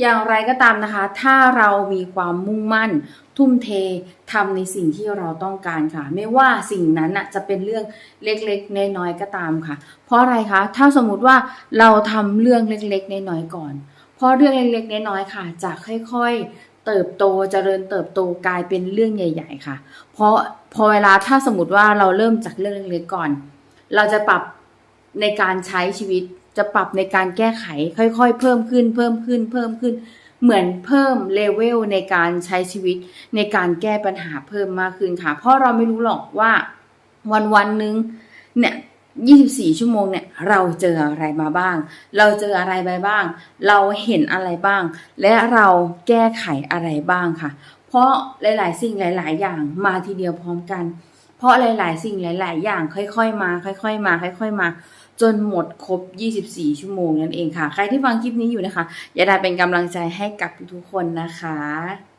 อย่างไรก็ตามนะคะ ถ้าเรามีความมุ่งมั่น ทุ่มเททำในสิ่งที่เราต้องการค่ะ ไม่ว่าสิ่งนั้นน่ะจะเป็นเรื่องเล็กๆน้อยๆก็ตามค่ะ เพราะอะไรคะถ้าสมมุติว่าเราทำเรื่องเล็กๆน้อยๆก่อน เพราะเรื่องเล็กๆน้อยๆค่ะ จะค่อยๆ เติบโตเจริญเติบโตกลายเป็นเรื่องใหญ่ ๆ ค่ะ เพราะพอเวลาถ้าสมมติว่าเราเริ่มจากเรื่องเล็กๆก่อน เราจะปรับในการใช้ชีวิต จะปรับในการแก้ไขค่อยๆ เพิ่มขึ้นเพิ่มขึ้นเพิ่มขึ้น เหมือนเพิ่มเลเวลในการใช้ชีวิตในการแก้ปัญหาเพิ่มมากขึ้นค่ะ เพราะเราไม่รู้หรอกว่าวันวันๆหนึ่งเนี่ย24 ชั่วโมงเนี่ยเราเจออะไรมาบ้าง เราเจออะไรไปบ้าง เราเห็นอะไรบ้าง และเราแก้ไขอะไรบ้างค่ะ เพราะหลาย ๆ สิ่งหลาย ๆ อย่างมาทีเดียวพร้อมกัน เพราะหลาย ๆ สิ่งหลาย ๆ อย่างค่อย ๆ มา ค่อย ๆ มา ค่อย ๆ มา จนหมดครบ 24 ชั่วโมงนั่นเองค่ะ ใครที่ฟังคลิปนี้อยู่นะคะ อย่าได้เป็นกำลังใจให้กับทุกๆคนนะคะ